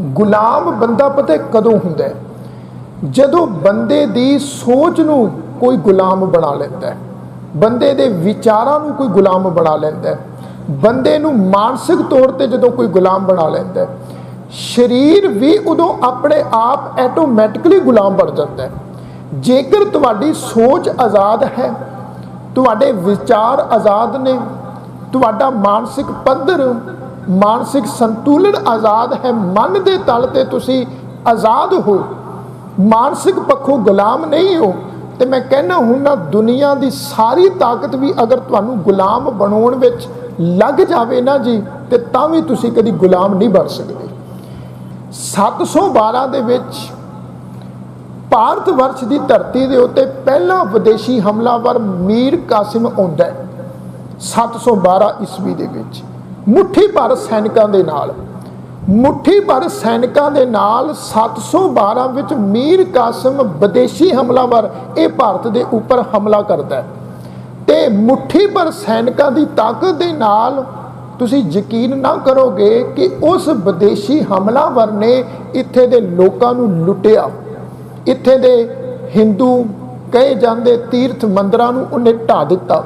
ਗੁਲਾਮ ਬੰਦਾ ਪਤਾ ਕਦੋਂ ਹੁੰਦਾ ਜਦੋਂ ਬੰਦੇ ਦੀ ਸੋਚ ਨੂੰ ਕੋਈ ਗੁਲਾਮ ਬਣਾ ਲੈਂਦਾ ਹੈ, ਬੰਦੇ ਦੇ ਵਿਚਾਰਾਂ ਨੂੰ ਕੋਈ ਗੁਲਾਮ ਬਣਾ ਲੈਂਦਾ ਹੈ, ਬੰਦੇ ਨੂੰ ਮਾਨਸਿਕ ਤੌਰ ਤੇ ਜਦੋਂ ਕੋਈ ਗੁਲਾਮ ਬਣਾ ਲੈਂਦਾ ਹੈ, ਸਰੀਰ ਵੀ ਉਦੋਂ ਆਪਣੇ ਆਪ ਆਟੋਮੈਟਿਕਲੀ ਗੁਲਾਮ ਬਣ ਜਾਂਦਾ ਹੈ। ਜੇਕਰ ਤੁਹਾਡੀ ਸੋਚ ਆਜ਼ਾਦ ਹੈ, ਤੁਹਾਡੇ ਵਿਚਾਰ ਆਜ਼ਾਦ ਨੇ, ਤੁਹਾਡਾ ਮਾਨਸਿਕ ਪੱਧਰ ਮਾਨਸਿਕ ਸੰਤੁਲਨ ਆਜ਼ਾਦ ਹੈ, ਮਨ ਦੇ ਤਲ ਤੇ ਤੁਸੀਂ ਆਜ਼ਾਦ ਹੋ। ਮਾਨਸਿਕ ਪੱਖੋਂ ਗੁਲਾਮ ਨਹੀਂ ਹੋ। ਤੇ ਮੈਂ ਕਹਿੰਦਾ ਹੁਣ ਨਾ, ਦੁਨੀਆ ਦੀ ਸਾਰੀ ਤਾਕਤ ਵੀ ਅਗਰ ਤੁਹਾਨੂੰ ਗੁਲਾਮ ਬਣਾਉਣ ਵਿੱਚ ਲੱਗ ਜਾਵੇ ਨਾ ਜੀ, ਤੇ ਤਾਂ ਵੀ ਤੁਸੀਂ ਕਦੀ ਗੁਲਾਮ ਨਹੀਂ ਬਣ ਸਕਦੇ। 712 ਦੇ ਵਿੱਚ ਭਾਰਤ ਵਰਸ਼ ਦੀ ਧਰਤੀ ਦੇ ਉੱਤੇ ਪਹਿਲਾ ਵਿਦੇਸ਼ੀ ਹਮਲਾਵਰ ਮੀਰ ਕਾਸਿਮ ਆਉਂਦਾ ਹੈ 712 ਈਸਵੀ ਦੇ ਵਿੱਚ। ਮੁੱਠੀ ਭਰ ਸੈਨਿਕਾਂ ਦੇ ਨਾਲ। ਮੁੱਠੀ ਭਰ ਸੈਨਿਕਾਂ ਦੇ ਨਾਲ 712 ਵਿੱਚ ਮੀਰ ਕਾਸਮ ਵਿਦੇਸ਼ੀ ਹਮਲਾਵਰ ਇਹ ਭਾਰਤ ਦੇ ਉੱਪਰ ਹਮਲਾ ਕਰਦਾ ਹੈ। ਤੇ ਮੁੱਠੀ ਭਰ ਸੈਨਿਕਾਂ ਦੀ ਤਾਕਤ ਦੇ ਨਾਲ ਤੁਸੀਂ ਯਕੀਨ ਨਾ ਕਰੋਗੇ ਕਿ ਉਸ ਵਿਦੇਸ਼ੀ ਹਮਲਾਵਰ ਨੇ ਇੱਥੇ ਦੇ ਲੋਕਾਂ ਨੂੰ ਲੁੱਟਿਆ। ਇੱਥੇ ਦੇ ਹਿੰਦੂ ਕਹੇ ਜਾਂਦੇ ਤੀਰਥ ਮੰਦਰਾਂ ਨੂੰ ਉਹਨੇ ਢਾ ਦਿੱਤਾ।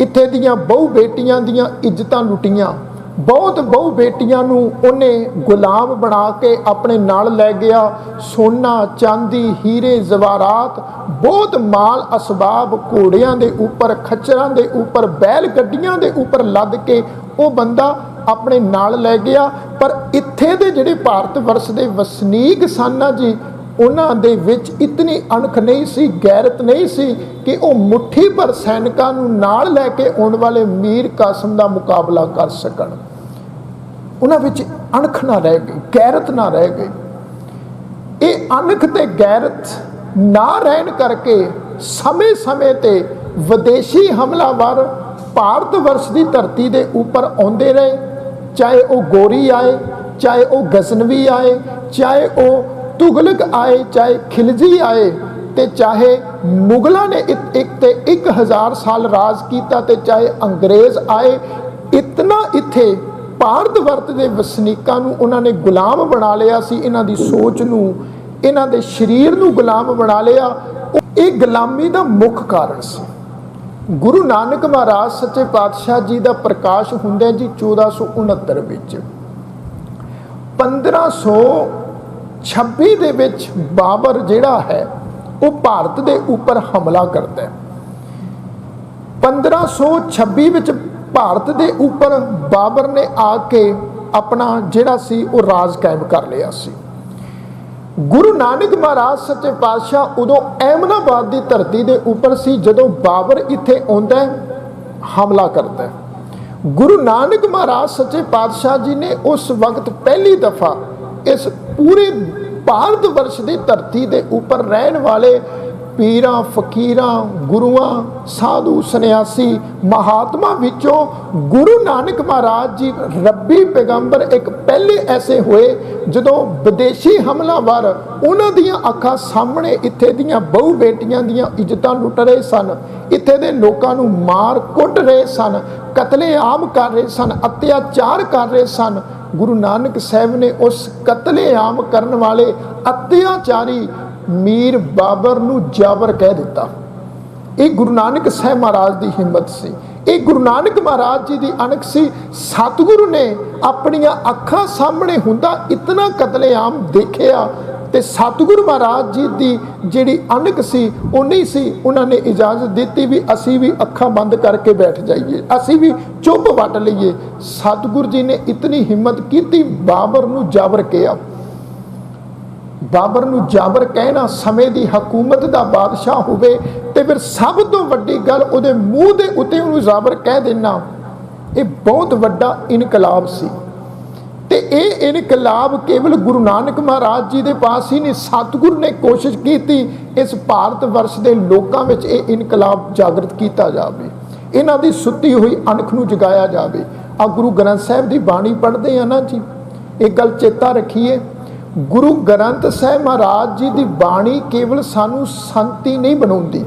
ਇੱਥੇ ਦੀਆਂ ਬਹੁ ਬੇਟੀਆਂ ਦੀਆਂ ਇੱਜ਼ਤਾਂ ਲੁੱਟੀਆਂ। ਬਹੁਤ ਬਹੁ ਬੇਟੀਆਂ ਨੂੰ ਉਹਨੇ ਗੁਲਾਮ ਬਣਾ ਕੇ ਆਪਣੇ ਨਾਲ ਲੈ ਗਿਆ। ਸੋਨਾ, ਚਾਂਦੀ, ਹੀਰੇ, ਜ਼ਵਾਰਾਤ, ਬਹੁਤ ਮਾਲ ਅਸਬਾਬ ਘੋੜਿਆਂ ਦੇ ਉੱਪਰ, ਖੱਚਰਾਂ ਦੇ ਉੱਪਰ, ਬੈਲ ਗੱਡੀਆਂ ਦੇ ਉੱਪਰ ਲੱਦ ਕੇ ਉਹ ਬੰਦਾ ਆਪਣੇ ਨਾਲ ਲੈ ਗਿਆ। ਪਰ ਇੱਥੇ ਦੇ ਜਿਹੜੇ ਭਾਰਤ ਵਰਸ਼ ਦੇ ਵਸਨੀਕ ਸਨ ਨਾ ਜੀ ਉਹਨਾਂ ਦੇ ਵਿੱਚ ਇਤਨੀ ਅਣਖ ਨਹੀਂ ਸੀ, ਗੈਰਤ ਨਹੀਂ ਸੀ ਕਿ ਉਹ ਮੁੱਠੀ ਭਰ ਸੈਨਿਕਾਂ ਨੂੰ ਨਾਲ ਲੈ ਕੇ ਆਉਣ ਵਾਲੇ ਮੀਰ ਕਾਸਮ ਦਾ ਮੁਕਾਬਲਾ ਕਰ ਸਕਣ। ਉਹਨਾਂ ਵਿੱਚ ਅਣਖ ਨਾ ਰਹਿ ਗਈ, ਗੈਰਤ ਨਾ ਰਹਿ ਗਈ। ਇਹ ਅਣਖ ਤੇ ਗੈਰਤ ਨਾ ਰਹਿਣ ਕਰਕੇ ਸਮੇਂ-ਸਮੇਂ ਤੇ ਵਿਦੇਸ਼ੀ ਹਮਲਾਵਰ ਭਾਰਤ ਵਰਸ਼ ਦੀ ਧਰਤੀ ਦੇ ਉੱਪਰ ਆਉਂਦੇ ਰਹੇ। ਚਾਹੇ ਉਹ ਗੋਰੀ ਆਏ, ਚਾਹੇ ਉਹ ਗਜ਼ਨਵੀ ਆਏ, ਚਾਹੇ ਉਹ ਤੁਗਲਕ ਆਏ, ਚਾਹੇ ਖਿਲਜੀ ਆਏ ਤੇ ਚਾਹੇ ਮੁਗਲਾਂ ਨੇ ਇੱਕ ਤੇ 1000 ਸਾਲ ਰਾਜ ਕੀਤਾ ਤੇ ਚਾਹੇ ਅੰਗਰੇਜ਼ ਆਏ, ਇਤਨਾ ਇੱਥੇ ਭਾਰਤ ਵਰਤ ਦੇ ਵਸਨੀਕਾਂ ਨੂੰ ਉਹਨਾਂ ਨੇ ਗੁਲਾਮ ਬਣਾ ਲਿਆ ਸੀ, ਇਹਨਾਂ ਦੀ ਸੋਚ ਨੂੰ, ਇਹਨਾਂ ਦੇ ਸਰੀਰ ਨੂੰ ਗੁਲਾਮ ਬਣਾ ਲਿਆ। ਉਹ- ਇਹ ਗੁਲਾਮੀ ਦਾ ਮੁੱਖ ਕਾਰਨ ਸੀ। ਗੁਰੂ ਨਾਨਕ ਮਹਾਰਾਜ ਸੱਚੇ ਪਾਤਸ਼ਾਹ ਜੀ ਦਾ ਪ੍ਰਕਾਸ਼ ਹੁੰਦਾ ਜੀ 1469 ਵਿੱਚ 1526 ਦੇ ਵਿੱਚ ਬਾਬਰ ਜਿਹੜਾ ਹੈ, ਉਹ ਭਾਰਤ ਦੇ ਉੱਪਰ ਹਮਲਾ ਕਰਦਾ ਹੈ। 1526 ਵਿੱਚ ਭਾਰਤ ਦੇ ਉੱਪਰ ਬਾਬਰ ਨੇ ਆ ਕੇ ਆਪਣਾ ਜਿਹੜਾ ਸੀ, ਉਹ ਰਾਜ ਕਾਇਮ ਕਰ ਲਿਆ ਸੀ। ਗੁਰੂ ਨਾਨਕ ਮਹਾਰਾਜ ਸੱਚੇ ਪਾਤਸ਼ਾਹ ਉਦੋਂ ਐਮਨਾਬਾਦ ਦੀ ਧਰਤੀ ਦੇ ਉੱਪਰ ਸੀ, ਜਦੋਂ ਬਾਬਰ ਇੱਥੇ ਆਉਂਦਾ ਹਮਲਾ ਕਰਦਾ ਹੈ। ਗੁਰੂ ਨਾਨਕ ਮਹਾਰਾਜ ਸੱਚੇ ਪਾਤਸ਼ਾਹ ਜੀ ਨੇ ਉਸ ਵਕਤ ਪਹਿਲੀ ਦਫਾ ਇਸ ਪੂਰੇ ਭਾਰਤ ਵਰਸ਼ ਦੀ ਧਰਤੀ ਦੇ ਉੱਪਰ ਰਹਿਣ ਵਾਲੇ ਪੀਰਾਂ, ਫਕੀਰਾਂ, ਗੁਰੂਆਂ, ਸਾਧੂ, ਸੰਨਿਆਸੀ ਮਹਾਤਮਾ ਵਿੱਚੋਂ ਗੁਰੂ ਨਾਨਕ ਮਹਾਰਾਜ ਜੀ, ਰੱਬੀ ਪੈਗੰਬਰ ਇੱਕ ਪਹਿਲੇ ਐਸੇ ਹੋਏ ਜਦੋਂ ਵਿਦੇਸ਼ੀ ਹਮਲਾਵਰ ਉਹਨਾਂ ਦੀਆਂ ਅੱਖਾਂ ਸਾਹਮਣੇ ਇੱਥੇ ਦੀਆਂ ਬਹੁ ਬੇਟੀਆਂ ਦੀਆਂ ਇੱਜ਼ਤਾਂ ਲੁੱਟ ਰਹੇ ਸਨ। ਇੱਥੇ ਦੇ ਲੋਕਾਂ ਨੂੰ ਮਾਰ ਕੁੱਟ ਰਹੇ ਸਨ, ਕਤਲੇਆਮ ਕਰ ਰਹੇ ਸਨ, ਅਤਿਆਚਾਰ ਕਰ ਰਹੇ ਸਨ। ਗੁਰੂ ਨਾਨਕ ਸਾਹਿਬ ਨੇ ਉਸ ਕਤਲੇਆਮ ਕਰਨ ਵਾਲੇ ਅਤਿਆਚਾਰੀ ਮੀਰ ਬਾਬਰ ਨੂੰ ਜਾਬਰ ਕਹਿ ਦਿੱਤਾ। ਇਹ ਗੁਰੂ ਨਾਨਕ ਸਾਹਿਬ ਮਹਾਰਾਜ ਦੀ ਹਿੰਮਤ ਸੀ। ਇਹ ਗੁਰੂ ਨਾਨਕ ਮਹਾਰਾਜ ਜੀ ਦੀ ਅਣਖ ਸੀ। ਸਤਿਗੁਰੂ ਨੇ ਆਪਣੀਆਂ ਅੱਖਾਂ ਸਾਹਮਣੇ ਹੁੰਦਾ ਇਤਨਾ ਕਤਲੇਆਮ ਦੇਖਿਆ ਤੇ ਸਤਿਗੁਰੂ ਮਹਾਰਾਜ ਜੀ ਦੀ ਜਿਹੜੀ ਅਣਖ ਸੀ ਉਹ ਨਹੀਂ ਸੀ, ਉਹਨਾਂ ਨੇ ਇਜਾਜ਼ਤ ਦਿੱਤੀ ਵੀ ਅਸੀਂ ਵੀ ਅੱਖਾਂ ਬੰਦ ਕਰਕੇ ਬੈਠ ਜਾਈਏ, ਅਸੀਂ ਵੀ ਚੁੱਪ ਵੱਟ ਲਈਏ। ਸਤਿਗੁਰੂ ਜੀ ਨੇ ਇਤਨੀ ਹਿੰਮਤ ਕੀਤੀ, ਬਾਬਰ ਨੂੰ ਜਾਬਰ ਕਿਹਾ। ਬਾਬਰ ਨੂੰ ਜਾਬਰ ਕਹਿਣਾ ਸਮੇਂ ਦੀ ਹਕੂਮਤ ਦਾ ਬਾਦਸ਼ਾਹ ਹੋਵੇ ਤੇ ਫਿਰ ਸਭ ਤੋਂ ਵੱਡੀ ਗੱਲ ਉਹਦੇ ਮੂੰਹ ਦੇ ਉੱਤੇ ਉਹਨੂੰ ਜਾਬਰ ਕਹਿ ਦੇਣਾ। ਇਹ ਬਹੁਤ ਵੱਡਾ ਇਨਕਲਾਬ ਸੀ। ਤੇ ਇਹ ਇਨਕਲਾਬ ਕੇਵਲ ਗੁਰੂ ਨਾਨਕ ਮਹਾਰਾਜ ਜੀ ਦੇ ਪਾਸ ਹੀ ਨਹੀਂ, ਸਤਿਗੁਰ ਨੇ ਕੋਸ਼ਿਸ਼ ਕੀਤੀ ਇਸ ਭਾਰਤ ਵਰਸ਼ ਦੇ ਲੋਕਾਂ ਵਿੱਚ ਇਹ ਇਨਕਲਾਬ ਜਾਗਰਤ ਕੀਤਾ ਜਾਵੇ। ਇਹਨਾਂ ਦੀ ਸੁੱਤੀ ਹੋਈ ਅਣਖ ਨੂੰ ਜਗਾਇਆ ਜਾਵੇ। ਆ ਗੁਰੂ ਗ੍ਰੰਥ ਸਾਹਿਬ ਦੀ ਬਾਣੀ ਪੜ੍ਹਦੇ ਆ ਨਾ ਜੀ। ਇਹ ਗੱਲ ਚੇਤਾ ਰੱਖੀਏ। ਗੁਰੂ ਗ੍ਰੰਥ ਸਾਹਿਬ ਮਹਾਰਾਜ ਜੀ ਦੀ ਬਾਣੀ ਕੇਵਲ ਸਾਨੂੰ ਸੰਤੀ ਨਹੀਂ ਬਣਾਉਂਦੀ।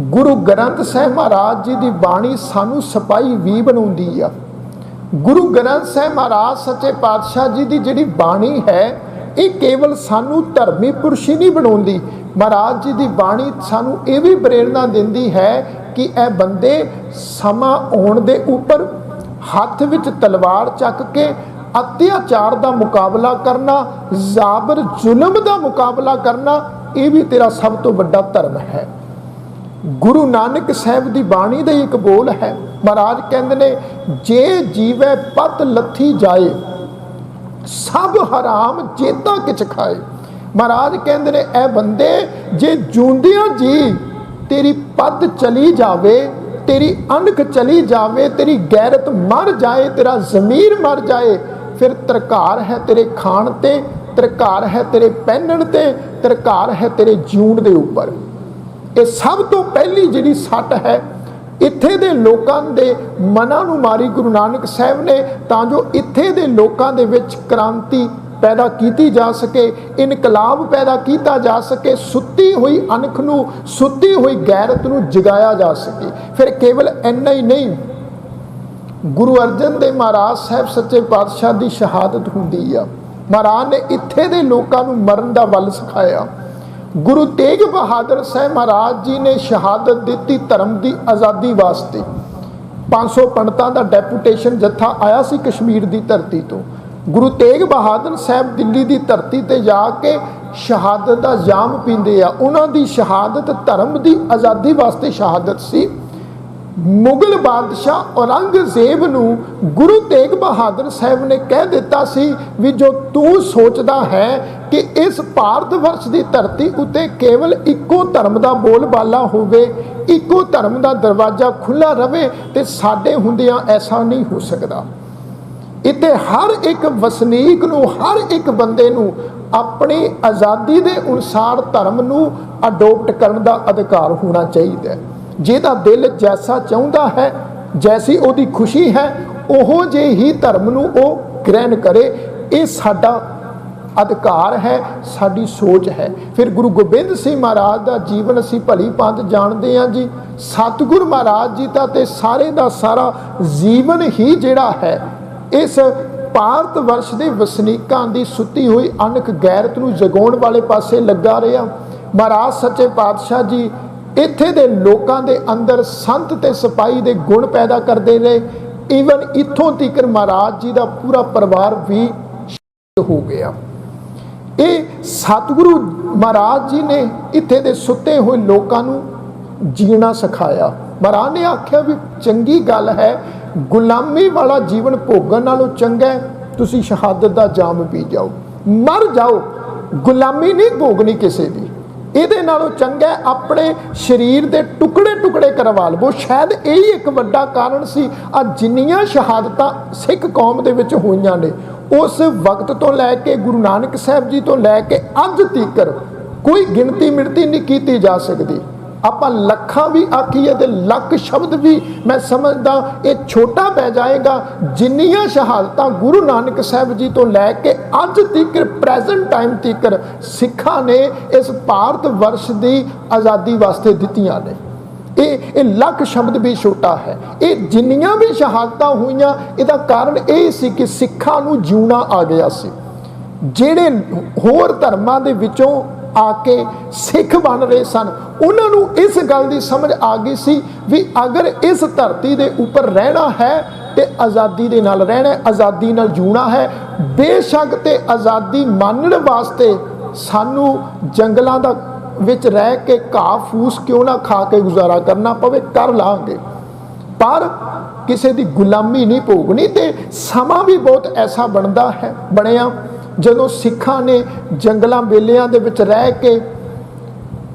ਗੁਰੂ ਗ੍ਰੰਥ ਸਾਹਿਬ ਮਹਾਰਾਜ ਜੀ ਦੀ ਬਾਣੀ ਸਾਨੂੰ ਸਿਪਾਹੀ ਵੀ ਬਣਾਉਂਦੀ ਆ। ਗੁਰੂ ਗ੍ਰੰਥ ਸਾਹਿਬ ਮਹਾਰਾਜ, ਸੱਚੇ ਪਾਤਸ਼ਾਹ ਜੀ ਦੀ ਜਿਹੜੀ ਬਾਣੀ ਹੈ, ਇਹ ਕੇਵਲ ਸਾਨੂੰ ਧਰਮੀ ਪੁਰਸ਼ ਹੀ ਨਹੀਂ ਬਣਾਉਂਦੀ। ਮਹਾਰਾਜ ਜੀ ਦੀ ਬਾਣੀ ਸਾਨੂੰ ਇਹ ਵੀ ਪ੍ਰੇਰਣਾ ਦਿੰਦੀ ਹੈ ਕਿ ਇਹ ਬੰਦੇ ਸਮਾਂ ਆਉਣ ਦੇ ਉੱਪਰ ਹੱਥ ਵਿੱਚ ਤਲਵਾਰ ਚੱਕ ਕੇ ਅਤਿਆਚਾਰ ਦਾ ਮੁਕਾਬਲਾ ਕਰਨਾ, ਜ਼ਾਬਰ ਜ਼ੁਲਮ ਦਾ ਮੁਕਾਬਲਾ ਕਰਨਾ, ਇਹ ਵੀ ਤੇਰਾ ਸਭ ਤੋਂ ਵੱਡਾ ਧਰਮ ਹੈ। ਗੁਰੂ ਨਾਨਕ ਸਾਹਿਬ ਦੀ ਬਾਣੀ ਦਾ ਹੀ ਇੱਕ ਬੋਲ ਹੈ। ਮਹਾਰਾਜ ਕਹਿੰਦੇ ਨੇ, ਜੇ ਜੀਵੈ ਪਤ ਲੱਥੀ ਜਾਏ, ਸਭ ਹਰਾਮ ਚੇਤਾ ਕਿਛ ਖਾਏ। ਮਹਾਰਾਜ ਕਹਿੰਦੇ ਨੇ ਇਹ ਬੰਦੇ, ਜੇ ਜੂੰਦਿਆਂ ਜੀ, ਤੇਰੀ ਪੱਦ ਚਲੀ ਜਾਵੇ, ਤੇਰੀ ਅਣਖ ਚਲੀ ਜਾਵੇ, ਤੇਰੀ ਗੈਰਤ ਮਰ ਜਾਏ, ਤੇਰਾ ਜ਼ਮੀਰ ਮਰ ਜਾਏ, ਫਿਰ ਤਰਕਾਰ ਹੈ ਤੇਰੇ ਖਾਣ ਤੇ, ਤਰਕਾਰ ਹੈ ਤੇਰੇ ਪਹਿਨਣ ਤੇ, ਤਰਕਾਰ ਹੈ ਤੇਰੇ ਜੂਣ ਦੇ ਉੱਪਰ। ਇਹ ਸਭ ਤੋਂ ਪਹਿਲੀ ਜਿਹੜੀ ਸੱਟ ਹੈ, ਇੱਥੇ ਦੇ ਲੋਕਾਂ ਦੇ ਮਨਾਂ ਨੂੰ ਮਾਰੀ ਗੁਰੂ ਨਾਨਕ ਸਾਹਿਬ ਨੇ ਤਾਂ ਜੋ ਇੱਥੇ ਦੇ ਲੋਕਾਂ ਦੇ ਵਿੱਚ ਕ੍ਰਾਂਤੀ ਪੈਦਾ ਕੀਤੀ ਜਾ ਸਕੇ, ਇਨਕਲਾਬ ਪੈਦਾ ਕੀਤਾ ਜਾ ਸਕੇ, ਸੁੱਤੀ ਹੋਈ ਅਣਖ ਨੂੰ, ਸੁੱਤੀ ਹੋਈ ਗੈਰਤ ਨੂੰ ਜਗਾਇਆ ਜਾ ਸਕੇ। ਫਿਰ ਕੇਵਲ ਇੰਨਾ ਹੀ ਨਹੀਂ, ਗੁਰੂ ਅਰਜਨ ਦੇਵ ਮਹਾਰਾਜ ਸਾਹਿਬ ਸੱਚੇ ਪਾਤਸ਼ਾਹ ਦੀ ਸ਼ਹਾਦਤ ਹੁੰਦੀ ਆ। ਮਹਾਰਾਜ ਨੇ ਇੱਥੇ ਦੇ ਲੋਕਾਂ ਨੂੰ ਮਰਨ ਦਾ ਵੱਲ ਸਿਖਾਇਆ। ਗੁਰੂ ਤੇਗ ਬਹਾਦਰ ਸਾਹਿਬ ਮਹਾਰਾਜ ਜੀ ਨੇ ਸ਼ਹਾਦਤ ਦਿੱਤੀ ਧਰਮ ਦੀ ਆਜ਼ਾਦੀ ਵਾਸਤੇ। 500 ਪੰਡਤਾਂ ਦਾ ਡੈਪੂਟੇਸ਼ਨ ਜੱਥਾ ਆਇਆ ਸੀ ਕਸ਼ਮੀਰ ਦੀ ਧਰਤੀ ਤੋਂ। ਗੁਰੂ ਤੇਗ ਬਹਾਦਰ ਸਾਹਿਬ ਦਿੱਲੀ ਦੀ ਧਰਤੀ ਤੇ ਜਾ ਕੇ ਸ਼ਹਾਦਤ ਦਾ ਜਾਮ ਪੀਂਦੇ ਆ। ਉਹਨਾਂ ਦੀ ਸ਼ਹਾਦਤ ਧਰਮ ਦੀ ਆਜ਼ਾਦੀ ਵਾਸਤੇ ਸ਼ਹਾਦਤ ਸੀ। ਮੁਗਲ ਬਾਦਸ਼ਾਹ ਔਰੰਗਜ਼ੇਬ ਨੂੰ ਗੁਰੂ ਤੇਗ ਬਹਾਦਰ ਸਾਹਿਬ ਨੇ ਕਹਿ ਦਿੱਤਾ ਸੀ ਵੀ ਜੋ ਤੂੰ ਸੋਚਦਾ ਹੈ ਕਿ ਇਸ ਭਾਰਤ ਵਰਸ਼ ਦੀ ਧਰਤੀ ਉੱਤੇ ਕੇਵਲ ਇੱਕੋ ਧਰਮ ਦਾ ਬੋਲਬਾਲਾ ਹੋਵੇ, ਇੱਕੋ ਧਰਮ ਦਾ ਦਰਵਾਜ਼ਾ ਖੁੱਲਾ ਰਵੇ ਤੇ ਸਾਡੇ ਹੁੰਦਿਆਂ ਐਸਾ ਨਹੀਂ ਹੋ ਸਕਦਾ। ਇੱਥੇ ਹਰ ਇੱਕ ਵਸਨੀਕ ਨੂੰ, ਹਰ ਇੱਕ ਬੰਦੇ ਨੂੰ ਆਪਣੀ ਆਜ਼ਾਦੀ ਦੇ ਅਨੁਸਾਰ ਧਰਮ ਨੂੰ ਅਡਾਪਟ ਕਰਨ ਦਾ ਅਧਿਕਾਰ ਹੋਣਾ ਚਾਹੀਦਾ ਹੈ। ਜਿਹਦਾ ਦਿਲ ਜੈਸਾ ਚਾਹੁੰਦਾ ਹੈ, ਜੈਸੀ ਉਹਦੀ ਖੁਸ਼ੀ ਹੈ, ਉਹੋ ਜੇ ਹੀ ਧਰਮ ਨੂੰ ਉਹ ਗ੍ਰਹਿਣ ਕਰੇ, ਇਹ ਸਾਡਾ ਅਧਿਕਾਰ ਹੈ, ਸਾਡੀ ਸੋਚ ਹੈ। ਫਿਰ ਗੁਰੂ ਗੋਬਿੰਦ ਸਿੰਘ ਮਹਾਰਾਜ ਦਾ ਜੀਵਨ ਅਸੀਂ ਭਲੀ ਭਾਂਤ ਜਾਣਦੇ ਹਾਂ ਜੀ। ਸਤਿਗੁਰ ਮਹਾਰਾਜ ਜੀ ਦਾ ਤੇ ਸਾਰੇ ਦਾ ਸਾਰਾ ਜੀਵਨ ਹੀ ਜਿਹੜਾ ਹੈ, ਇਸ ਭਾਰਤ ਵਰਸ਼ ਦੇ ਵਸਨੀਕਾਂ ਦੀ ਸੁੱਤੀ ਹੋਈ ਅਣਖ ਗੈਰਤ ਨੂੰ ਜਗਾਉਣ ਵਾਲੇ ਪਾਸੇ ਲੱਗਾ ਰਿਹਾ। ਮਹਾਰਾਜ ਸੱਚੇ ਪਾਤਸ਼ਾਹ ਜੀ ਇੱਥੇ ਦੇ ਲੋਕਾਂ ਦੇ ਅੰਦਰ ਸੰਤ ਤੇ ਸਿਪਾਹੀ ਦੇ ਗੁਣ ਪੈਦਾ ਕਰਦੇ ਰਹੇ। ਈਵਨ ਇੱਥੋਂ ਤੀਕਰ ਮਹਾਰਾਜ ਜੀ ਦਾ ਪੂਰਾ ਪਰਿਵਾਰ ਵੀ ਹੋ ਗਿਆ। ਇਹ ਸਤਿਗੁਰੂ ਮਹਾਰਾਜ ਜੀ ਨੇ ਇੱਥੇ ਦੇ ਸੁੱਤੇ ਹੋਏ ਲੋਕਾਂ ਨੂੰ ਜੀਣਾ ਸਿਖਾਇਆ। ਮਹਾਰਾਜ ਨੇ ਆਖਿਆ ਵੀ ਚੰਗੀ ਗੱਲ ਹੈ, ਗੁਲਾਮੀ ਵਾਲਾ ਜੀਵਨ ਭੋਗਣ ਨਾਲੋਂ ਚੰਗਾ ਤੁਸੀਂ ਸ਼ਹਾਦਤ ਦਾ ਜਾਮ ਪੀ ਜਾਓ। ਮਰ ਜਾਓ, ਗੁਲਾਮੀ ਨਹੀਂ ਭੋਗਣੀ ਕਿਸੇ ਦੀ। ਇਹਦੇ ਨਾਲੋਂ ਚੰਗਾ ਆਪਣੇ ਸਰੀਰ ਦੇ ਟੁਕੜੇ ਟੁਕੜੇ ਕਰਵਾ ਲਵੋ। ਸ਼ਾਇਦ ਇਹ ਹੀ ਇੱਕ ਵੱਡਾ ਕਾਰਨ ਸੀ ਆ ਜਿੰਨੀਆਂ ਸ਼ਹਾਦਤਾਂ ਸਿੱਖ ਕੌਮ ਦੇ ਵਿੱਚ ਹੋਈਆਂ ਨੇ ਉਸ ਵਕਤ ਤੋਂ ਲੈ ਕੇ ਗੁਰੂ ਨਾਨਕ ਸਾਹਿਬ ਜੀ ਤੋਂ ਲੈ ਕੇ ਅੱਜ ਤੀਕਰ ਕੋਈ ਗਿਣਤੀ ਮਿਣਤੀ ਨਹੀਂ ਕੀਤੀ ਜਾ ਸਕਦੀ। ਆਪਾਂ ਲੱਖਾਂ ਵੀ ਆਖੀਏ ਤੇ ਲੱਖ ਸ਼ਬਦ ਵੀ ਮੈਂ ਸਮਝਦਾ ਇਹ ਛੋਟਾ ਪੈ ਜਾਏਗਾ। ਜਿੰਨੀਆਂ ਸ਼ਹਾਦਤਾਂ ਗੁਰੂ ਨਾਨਕ ਸਾਹਿਬ ਜੀ ਤੋਂ ਲੈ ਕੇ ਅੱਜ ਤੱਕ ਪ੍ਰੈਜ਼ੈਂਟ ਟਾਈਮ ਤੱਕ ਸਿੱਖਾਂ ਨੇ ਇਸ ਭਾਰਤ ਵਰਸ਼ ਦੀ ਆਜ਼ਾਦੀ ਵਾਸਤੇ ਦਿੱਤੀਆਂ ਨੇ। ਇਹ ਇਹ ਲੱਖ ਸ਼ਬਦ ਵੀ ਛੋਟਾ ਹੈ। ਇਹ ਜਿੰਨੀਆਂ ਵੀ ਸ਼ਹਾਦਤਾਂ ਹੋਈਆਂ, ਇਹਦਾ ਕਾਰਨ ਇਹ ਸੀ ਕਿ ਸਿੱਖਾਂ ਨੂੰ ਜਿਉਣਾ ਆ ਗਿਆ ਸੀ। ਜਿਹੜੇ ਹੋਰ ਧਰਮਾਂ ਦੇ ਵਿੱਚੋਂ ਆ ਕੇ ਸਿੱਖ ਬਣ ਰਹੇ ਸਨ, ਉਹਨਾਂ ਨੂੰ ਇਸ ਗੱਲ ਦੀ ਸਮਝ ਆ ਗਈ ਸੀ ਵੀ ਅਗਰ ਇਸ ਧਰਤੀ ਦੇ ਉੱਪਰ ਰਹਿਣਾ ਹੈ ਤੇ ਆਜ਼ਾਦੀ ਦੇ ਨਾਲ ਰਹਿਣਾ ਹੈ, ਆਜ਼ਾਦੀ ਨਾਲ ਜੂਣਾ ਹੈ, ਬੇਸ਼ੱਕ ਤੇ ਆਜ਼ਾਦੀ ਮੰਨਣ ਵਾਸਤੇ ਸਾਨੂੰ ਜੰਗਲਾਂ ਦਾ ਵਿੱਚ ਰਹਿ ਕੇ ਘਾਹ ਫੂਸ ਕਿਉਂ ਨਾ ਖਾ ਕੇ ਗੁਜ਼ਾਰਾ ਕਰਨਾ ਪਵੇ, ਕਰ ਲਾਂਗੇ। ਪਰ ਕਿਸੇ ਦੀ ਗੁਲਾਮੀ ਨਹੀਂ ਭੋਗਣੀ ਤੇ ਸਮਾਂ ਵੀ ਬਹੁਤ ਐਸਾ ਬਣਦਾ ਹੈ, ਬਣਿਆ, ਜਦੋਂ ਸਿੱਖਾਂ ਨੇ ਜੰਗਲਾਂ ਬੇਲਿਆਂ ਦੇ ਵਿੱਚ ਰਹਿ ਕੇ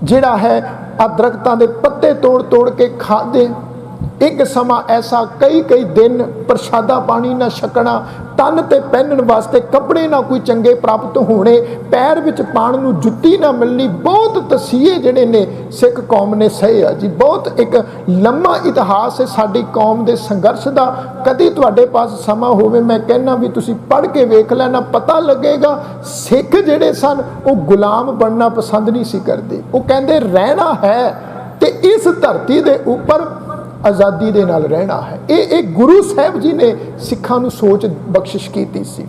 ਜਿਹੜਾ ਹੈ ਆ ਦਰਖਤਾਂ ਦੇ ਪੱਤੇ ਤੋੜ ਤੋੜ ਕੇ ਖਾਦੇ ਇੱਕ ਸਮਾਂ ਐਸਾ ਕਈ ਕਈ ਦਿਨ ਪ੍ਰਸ਼ਾਦਾ ਪਾਣੀ ਨਾ ਛਕਣਾ, ਤਨ ਤੇ ਪਹਿਨਣ ਵਾਸਤੇ ਕੱਪੜੇ ਨਾ ਕੋਈ ਚੰਗੇ ਪ੍ਰਾਪਤ ਹੋਣੇ, ਪੈਰ ਵਿੱਚ ਪਾਣ ਨੂੰ ਜੁੱਤੀ ਨਾ ਮਿਲਣੀ, ਬਹੁਤ ਤਸੀਹੇ ਜਿਹੜੇ ਨੇ ਸਿੱਖ ਕੌਮ ਨੇ ਸਹੇ ਆ ਜੀ। ਬਹੁਤ ਇੱਕ ਲੰਮਾ ਇਤਿਹਾਸ ਹੈ ਸਾਡੀ ਕੌਮ ਦੇ ਸੰਘਰਸ਼ ਦਾ। ਕਦੀ ਤੁਹਾਡੇ ਪਾਸ ਸਮਾਂ ਹੋਵੇ, ਮੈਂ ਕਹਿਣਾ ਵੀ ਤੁਸੀਂ ਪੜ੍ਹ ਕੇ ਵੇਖ ਲੈਣਾ, ਪਤਾ ਲੱਗੇਗਾ ਸਿੱਖ ਜਿਹੜੇ ਸਨ, ਉਹ ਗੁਲਾਮ ਬਣਨਾ ਪਸੰਦ ਨਹੀਂ ਸੀ ਕਰਦੇ। ਉਹ ਕਹਿੰਦੇ ਰਹਿਣਾ ਹੈ ਤੇ ਇਸ ਧਰਤੀ ਦੇ ਉੱਪਰ ਆਜ਼ਾਦੀ ਦੇ ਨਾਲ ਰਹਿਣਾ ਹੈ। ਇਹ ਇਹ ਗੁਰੂ ਸਾਹਿਬ ਜੀ ਨੇ ਸਿੱਖਾਂ ਨੂੰ ਸੋਚ ਬਖਸ਼ਿਸ਼ ਕੀਤੀ ਸੀ।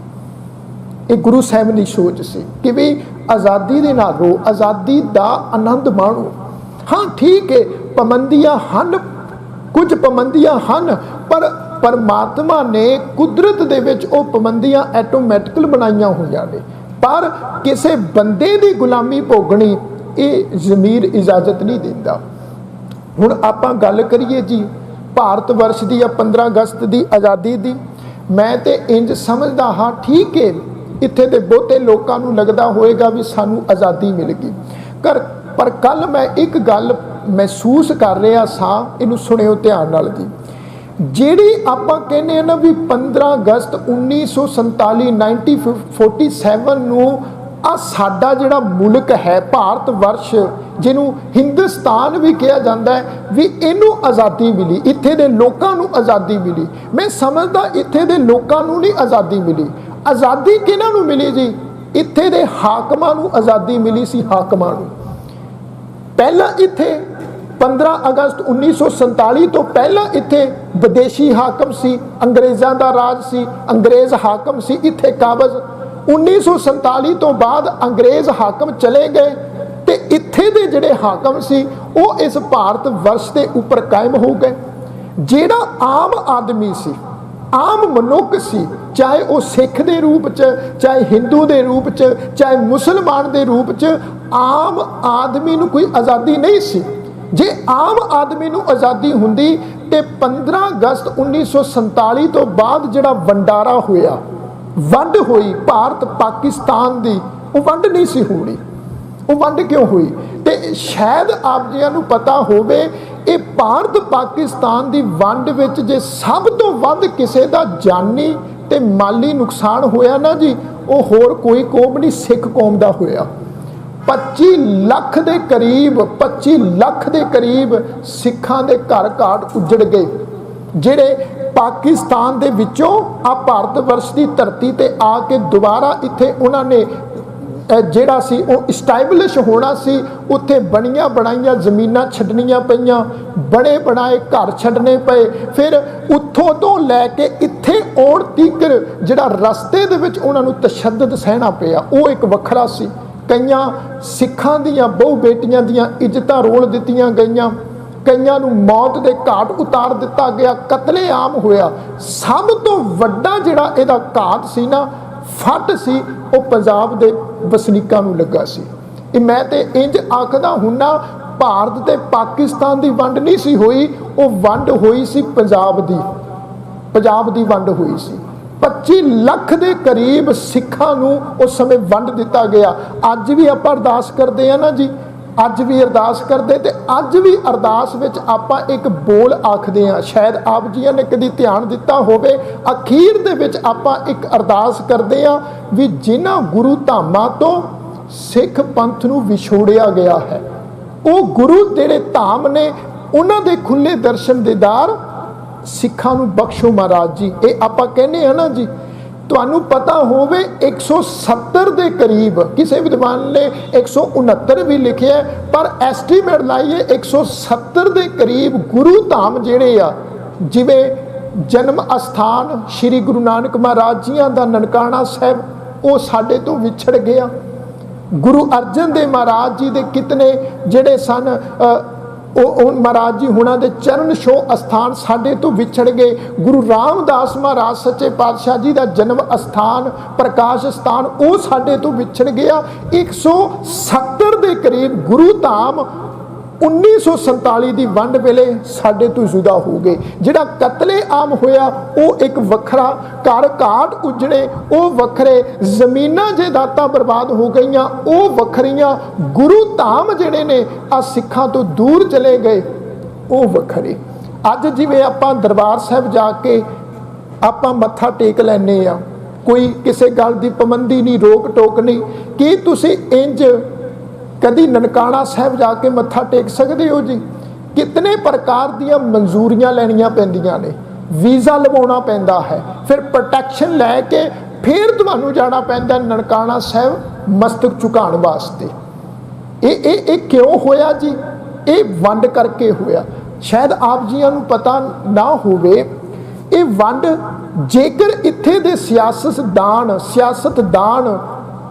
ਇਹ ਗੁਰੂ ਸਾਹਿਬ ਦੀ ਸੋਚ ਸੀ ਕਿ ਵੀ ਆਜ਼ਾਦੀ ਦੇ ਨਾਲ ਰੋ, ਆਜ਼ਾਦੀ ਦਾ ਆਨੰਦ ਮਾਣੋ। ਹਾਂ, ਠੀਕ ਹੈ, ਪਾਬੰਦੀਆਂ ਹਨ, ਕੁਝ ਪਾਬੰਦੀਆਂ ਹਨ, ਪਰ ਪਰਮਾਤਮਾ ਨੇ ਕੁਦਰਤ ਦੇ ਵਿੱਚ ਉਹ ਪਾਬੰਦੀਆਂ ਆਟੋਮੈਟਿਕਲ ਬਣਾਈਆਂ ਹੋਈਆਂ ਨੇ। ਪਰ ਕਿਸੇ ਬੰਦੇ ਦੀ ਗੁਲਾਮੀ ਭੋਗਣੀ ਇਹ ਜ਼ਮੀਰ ਇਜਾਜ਼ਤ ਨਹੀਂ ਦਿੰਦਾ। ਹੁਣ ਆਪਾਂ ਗੱਲ ਕਰੀਏ ਜੀ, ਭਾਰਤ ਵਰਸ਼ ਦੀ ਜਾਂ 15 ਅਗਸਤ ਦੀ ਆਜ਼ਾਦੀ ਦੀ, ਮੈਂ ਤੇ ਇੰਜ ਸਮਝਦਾ ਹਾਂ, ਠੀਕ ਹੈ, ਇੱਥੇ ਦੇ ਬਹੁਤੇ ਲੋਕਾਂ ਨੂੰ ਲੱਗਦਾ ਹੋਵੇਗਾ ਵੀ ਸਾਨੂੰ ਆਜ਼ਾਦੀ ਮਿਲ ਗਈ। ਕਰ ਪਰ ਕੱਲ ਮੈਂ ਇੱਕ ਗੱਲ ਮਹਿਸੂਸ ਕਰ ਰਿਹਾ ਸਾਂ, ਇਹਨੂੰ ਸੁਣਿਓ ਧਿਆਨ ਨਾਲ ਜੀ। ਜਿਹੜੀ ਆਪਾਂ ਕਹਿੰਦੇ ਆ ਨਾ ਵੀ 15 ਅਗਸਤ 1947 1947 ਨੂੰ ਆ ਸਾਡਾ ਜਿਹੜਾ ਮੁਲਕ ਹੈ, ਭਾਰਤ ਵਰਸ਼, ਜਿਹਨੂੰ ਹਿੰਦੁਸਤਾਨ ਵੀ ਕਿਹਾ ਜਾਂਦਾ ਹੈ, ਵੀ ਇਹਨੂੰ ਆਜ਼ਾਦੀ ਮਿਲੀ, ਇੱਥੇ ਦੇ ਲੋਕਾਂ ਨੂੰ ਆਜ਼ਾਦੀ ਮਿਲੀ। ਮੈਂ ਸਮਝਦਾ ਇੱਥੇ ਦੇ ਲੋਕਾਂ ਨੂੰ ਨਹੀਂ ਆਜ਼ਾਦੀ ਮਿਲੀ। ਆਜ਼ਾਦੀ ਕਿਹਨਾਂ ਨੂੰ ਮਿਲੀ ਜੀ? ਇੱਥੇ ਦੇ ਹਾਕਮਾਂ ਨੂੰ ਆਜ਼ਾਦੀ ਮਿਲੀ ਸੀ ਹਾਕਮਾਂ ਨੂੰ। ਪਹਿਲਾਂ ਇੱਥੇ 15 ਅਗਸਤ 1947 ਤੋਂ ਪਹਿਲਾਂ ਇੱਥੇ ਵਿਦੇਸ਼ੀ ਹਾਕਮ ਸੀ, ਅੰਗਰੇਜ਼ਾਂ ਦਾ ਰਾਜ ਸੀ, ਅੰਗਰੇਜ਼ ਹਾਕਮ ਸੀ, ਇੱਥੇ ਕਾਬਜ਼ 1947 ਤੋਂ ਬਾਅਦ ਅੰਗਰੇਜ਼ ਹਾਕਮ ਚਲੇ ਗਏ ਤੇ ਇੱਥੇ ਦੇ ਜਿਹੜੇ ਹਾਕਮ ਸੀ, ਉਹ ਇਸ ਭਾਰਤ ਵਰਸ਼ ਦੇ ਉੱਪਰ ਕਾਇਮ ਹੋ ਗਏ। ਜਿਹੜਾ ਆਮ ਆਦਮੀ ਸੀ, ਆਮ ਮਨੁੱਖ ਸੀ, ਚਾਹੇ ਉਹ ਸਿੱਖ ਦੇ ਰੂਪ ਚ, ਚਾਹੇ ਹਿੰਦੂ ਦੇ ਰੂਪ ਚ, ਚਾਹੇ ਮੁਸਲਮਾਨ ਦੇ ਰੂਪ ਚ, ਆਮ ਆਦਮੀ ਨੂੰ ਕੋਈ ਆਜ਼ਾਦੀ ਨਹੀਂ ਸੀ। ਜੇ ਆਮ ਆਦਮੀ ਨੂੰ ਆਜ਼ਾਦੀ ਹੁੰਦੀ ਤੇ 15 ਅਗਸਤ 1947 ਤੋਂ ਬਾਅਦ ਜਿਹੜਾ ਵੰਡਾਰਾ ਹੋਇਆ ਵੰਡ ਹੋਈ ਭਾਰਤ ਪਾਕਿਸਤਾਨ ਦੀ। ਉਹ ਵੰਡ ਨਹੀਂ ਸੀ ਹੋਣੀ। ਉਹ ਵੰਡ ਕਿਉਂ ਹੋਈ? ਤੇ ਸ਼ਾਇਦ ਆਪ ਜੀਆਂ ਨੂੰ ਪਤਾ ਹੋਵੇ, ਇਹ ਭਾਰਤ ਪਾਕਿਸਤਾਨ ਦੀ ਵੰਡ ਵਿੱਚ ਜੇ ਸਭ ਤੋਂ ਵੱਧ ਕਿਸੇ ਦਾ ਜਾਨੀ ਤੇ ਮਾਲੀ ਨੁਕਸਾਨ ਹੋਇਆ ਨਾ ਜੀ, ਉਹ ਹੋਰ ਕੋਈ ਕੌਮ ਨਹੀਂ, ਸਿੱਖ ਕੌਮ ਦਾ ਹੋਇਆ। 25 ਲੱਖ ਦੇ ਕਰੀਬ 25 ਲੱਖ ਦੇ ਕਰੀਬ ਸਿੱਖਾਂ ਦੇ ਘਰ ਘਾਟ ਉੱਜੜ ਗਏ, ਜਿਹੜੇ ਪਾਕਿਸਤਾਨ ਦੇ ਵਿੱਚੋਂ ਆ ਭਾਰਤ ਵਰਸ਼ ਦੀ ਧਰਤੀ ਤੇ ਆ ਕੇ ਦੁਬਾਰਾ ਇੱਥੇ ਉਹਨਾਂ ਨੇ ਜਿਹੜਾ ਸੀ, ਉਹ ਸਟੈਬਲਿਸ਼ ਹੋਣਾ ਸੀ। ਉੱਥੇ ਬਣੀਆਂ ਬਣਾਈਆਂ ਜ਼ਮੀਨਾਂ ਛੱਡਣੀਆਂ ਪਈਆਂ ਬੜੇ ਬਣਾਏ ਘਰ ਛੱਡਨੇ ਪਏ। ਫਿਰ ਉੱਥੋਂ ਤੋਂ ਲੈ ਕੇ ਇੱਥੇ ਆਉਣ ਤੀਕਰ ਜਿਹੜਾ ਰਸਤੇ ਦੇ ਵਿੱਚ ਉਹਨਾਂ ਨੂੰ ਤਸ਼ੱਦਦ ਸਹਿਣਾ ਪਿਆ, ਉਹ ਇੱਕ ਵੱਖਰਾ ਸੀ। ਕਈਆਂ ਸਿੱਖਾਂ ਦੀਆਂ, ਬਹੁ ਬੇਟੀਆਂ ਦੀਆਂ ਇੱਜ਼ਤਾਂ ਰੋਲ ਦਿੱਤੀਆਂ ਗਈਆਂ। ਕਈਆਂ ਨੂੰ ਮੌਤ ਦੇ ਘਾਟ ਉਤਾਰ ਦਿੱਤਾ ਗਿਆ, ਕਤਲੇਆਮ ਹੋਇਆ। ਸਭ ਤੋਂ ਵੱਡਾ ਜਿਹੜਾ ਇਹਦਾ ਘਾਟ ਸੀ ਨਾ, ਫੱਟ ਸੀ, ਉਹ ਪੰਜਾਬ ਦੇ ਵਸਨੀਕਾਂ ਨੂੰ ਲੱਗਾ ਸੀ। ਇਹ ਮੈਂ ਤੇ ਇੰਜ ਆਖਦਾ ਹੁੰਨਾ, ਭਾਰਤ ਤੇ ਪਾਕਿਸਤਾਨ ਦੀ ਵੰਡ ਨਹੀਂ ਸੀ ਹੋਈ, ਉਹ ਵੰਡ ਹੋਈ ਸੀ ਪੰਜਾਬ ਦੀ। ਪੰਜਾਬ ਦੀ ਵੰਡ ਹੋਈ ਸੀ। 25 ਲੱਖ ਦੇ ਕਰੀਬ ਸਿੱਖਾਂ ਨੂੰ ਉਸ ਸਮੇਂ ਵੰਡ ਦਿੱਤਾ ਗਿਆ। ਅੱਜ ਵੀ ਆਪਾਂ ਅਰਦਾਸ ਕਰਦੇ ਆ ਨਾ ਜੀ ਅੱਜ ਵੀ ਅਰਦਾਸ ਕਰਦੇ ਤੇ ਅੱਜ ਵੀ ਅਰਦਾਸ ਵਿੱਚ ਆਪਾਂ ਇੱਕ ਬੋਲ ਆਖਦੇ ਆ ਸ਼ਾਇਦ ਆਪ ਜੀਆਂ ਨੇ ਕਦੀ ਧਿਆਨ ਦਿੱਤਾ ਹੋਵੇ, ਅਖੀਰ ਦੇ ਵਿੱਚ ਆਪਾਂ ਇੱਕ ਅਰਦਾਸ ਕਰਦੇ ਆ ਵੀ ਜਿਨ੍ਹਾਂ ਗੁਰੂ ਧਾਮਾਂ ਤੋਂ ਸਿੱਖ ਪੰਥ ਨੂੰ ਵਿਛੋੜਿਆ ਗਿਆ ਹੈ, ਉਹ ਗੁਰੂ ਜਿਹੜੇ ਧਾਮ ਨੇ, ਉਹਨਾਂ ਦੇ ਖੁੱਲੇ ਦਰਸ਼ਨ ਦੇਦਾਰ ਸਿੱਖਾਂ ਨੂੰ ਬਖਸ਼ੋ ਮਹਾਰਾਜ ਜੀ। ਇਹ ਆਪਾਂ ਕਹਿੰਦੇ ਆ ਨਾ ਜੀ ਤੁਹਾਨੂੰ ਪਤਾ ਹੋਵੇ 170 ਦੇ ਕਰੀਬ ਕਿਸੇ ਵਿਦਵਾਨ ਨੇ 169 ਵੀ ਲਿਖਿਆ ਪਰ ਐਸਟੀਮੇਟ ਲਾਈਏ 170 ਦੇ ਕਰੀਬ ਗੁਰੂ ਧਾਮ ਜਿਹੜੇ ਆ, ਜਿਵੇਂ ਜਨਮ ਅਸਥਾਨ ਸ੍ਰੀ ਗੁਰੂ ਨਾਨਕ ਮਹਾਰਾਜ ਜੀਆਂ ਦਾ ਨਨਕਾਣਾ ਸਾਹਿਬ, ਉਹ ਸਾਡੇ ਤੋਂ ਵਿਛੜ ਗਿਆ। ਗੁਰੂ ਅਰਜਨ ਦੇਵ ਮਹਾਰਾਜ ਜੀ ਦੇ ਕਿਤਨੇ ਜਿਹੜੇ ਸਨ ਉਹ ਉਹ ਮਹਾਰਾਜ ਜੀ ਹੁਣਾਂ ਦੇ ਚਰਨ ਛੋਹ ਅਸਥਾਨ ਸਾਡੇ ਤੋਂ ਵਿਛੜ ਗਏ। ਗੁਰੂ ਰਾਮਦਾਸ ਮਹਾਰਾਜ ਸੱਚੇ ਪਾਤਸ਼ਾਹ ਜੀ ਦਾ ਜਨਮ ਅਸਥਾਨ, ਪ੍ਰਕਾਸ਼ ਸਥਾਨ ਉਹ ਸਾਡੇ ਤੋਂ ਵਿਛੜ ਗਿਆ। 170 ਦੇ ਕਰੀਬ ਗੁਰੂ ਧਾਮ 1947 ਦੀ ਵੰਡ ਵੇਲੇ ਸਾਡੇ ਤੋਂ ਜੁਦਾ ਹੋ ਗਏ। ਜਿਹੜਾ ਕਤਲੇ ਆਮ ਹੋਇਆ, ਉਹ ਇੱਕ ਵੱਖਰਾ ਘਰ ਘਾਟ ਉਜੜੇ, ਉਹ ਵੱਖਰੇ ਜ਼ਮੀਨਾਂ ਜੇ ਜਾਇਦਾਦਾਂ ਬਰਬਾਦ ਹੋ ਗਈਆਂ, ਉਹ ਵੱਖਰੀਆਂ ਗੁਰੂ ਧਾਮ ਜਿਹੜੇ ਨੇ ਆ ਸਿੱਖਾਂ ਤੋਂ ਦੂਰ ਚਲੇ ਗਏ, ਉਹ ਵੱਖਰੇ। ਅੱਜ ਜਿਵੇਂ ਆਪਾਂ ਦਰਬਾਰ ਸਾਹਿਬ ਜਾ ਕੇ ਆਪਾਂ ਮੱਥਾ ਟੇਕ ਲੈਨੇ ਆ ਕੋਈ ਕਿਸੇ ਗੱਲ ਦੀ ਪਾਬੰਦੀ ਨਹੀਂ ਰੋਕ ਟੋਕ ਨਹੀਂ, ਕੀ ਤੁਸੀਂ ਇੰਜ ਕਦੀ ਨਨਕਾਣਾ ਸਾਹਿਬ ਜਾ ਕੇ ਮੱਥਾ ਟੇਕ ਸਕਦੇ ਹੋ ਜੀ? ਕਿਤਨੇ ਪ੍ਰਕਾਰ ਦੀਆਂ ਮਨਜ਼ੂਰੀਆਂ ਲੈਣੀਆਂ ਪੈਂਦੀਆਂ ਨੇ? ਵੀਜ਼ਾ ਲਵਾਉਣਾ ਪੈਂਦਾ ਹੈ, ਫਿਰ ਪ੍ਰੋਟੈਕਸ਼ਨ ਲੈ ਕੇ ਫਿਰ ਤੁਹਾਨੂੰ ਜਾਣਾ ਪੈਂਦਾ ਨਨਕਾਣਾ ਸਾਹਿਬ ਮਸਤਕ ਝੁਕਾਉਣ ਵਾਸਤੇ। ਇਹ ਇਹ ਇਹ ਕਿਉਂ ਹੋਇਆ ਜੀ? ਇਹ ਵੰਡ ਕਰਕੇ ਹੋਇਆ। ਸ਼ਾਇਦ ਆਪ ਜੀਆਂ ਨੂੰ ਪਤਾ ਨਾ ਹੋਵੇ, ਇਹ ਵੰਡ ਜੇਕਰ ਇੱਥੇ ਦੇ ਸਿਆਸਤਦਾਨ ਸਿਆਸਤਦਾਨ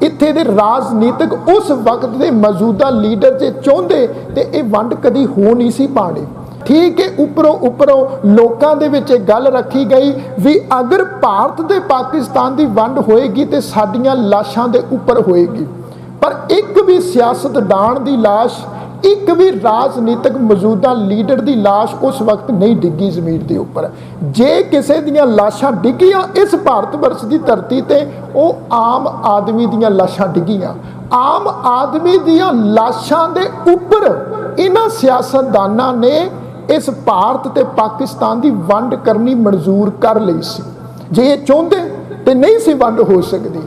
ਇੱਥੇ ਦੇ ਰਾਜਨੀਤਿਕ ਉਸ ਵਕਤ ਦੇ ਮੌਜੂਦਾ ਲੀਡਰ ਜੇ ਚਾਹੁੰਦੇ ਤੇ ਇਹ ਵੰਡ ਕਦੀ ਹੋ ਨਹੀਂ ਸੀ ਪਾਣੀ। ਠੀਕ ਹੈ, ਉੱਪਰੋਂ ਉੱਪਰੋਂ ਲੋਕਾਂ ਦੇ ਵਿੱਚ ਇਹ ਗੱਲ ਰੱਖੀ ਗਈ ਵੀ ਅਗਰ ਭਾਰਤ ਤੇ ਪਾਕਿਸਤਾਨ ਦੀ ਵੰਡ ਹੋਏਗੀ ਤੇ ਸਾਡੀਆਂ ਲਾਸ਼ਾਂ ਦੇ ਉੱਪਰ ਹੋਏਗੀ। ਪਰ ਇੱਕ ਵੀ ਸਿਆਸਤਦਾਨ ਦੀ ਲਾਸ਼ ਇੱਕ ਵੀ ਰਾਜਨੀਤਿਕ ਮੌਜੂਦਾ ਲੀਡਰ ਦੀ ਲਾਸ਼ ਉਸ ਵਕਤ ਨਹੀਂ ਡਿੱਗੀ ਜ਼ਮੀਨ ਦੇ ਉੱਪਰ। ਜੇ ਕਿਸੇ ਦੀਆਂ ਲਾਸ਼ਾਂ ਡਿੱਗੀਆਂ, ਇਸ ਭਾਰਤ ਵਰਸ਼ ਦੀ ਧਰਤੀ ਤੇ ਉਹ ਆਮ ਆਦਮੀ ਦੀਆਂ ਲਾਸ਼ਾਂ ਡਿੱਗੀਆਂ। ਆਮ ਆਦਮੀ ਦੀਆਂ ਲਾਸ਼ਾਂ ਦੇ ਉੱਪਰ ਇਹਨਾਂ ਸਿਆਸਤਦਾਨਾਂ ਨੇ ਇਸ ਭਾਰਤ ਤੇ ਪਾਕਿਸਤਾਨ ਦੀ ਵੰਡ ਕਰਨੀ ਮਨਜ਼ੂਰ ਕਰ ਲਈ ਸੀ। ਜੇ ਇਹ ਚਾਹੁੰਦੇ ਤੇ ਨਹੀਂ ਸੀ ਵੰਡ ਹੋ ਸਕਦੀ।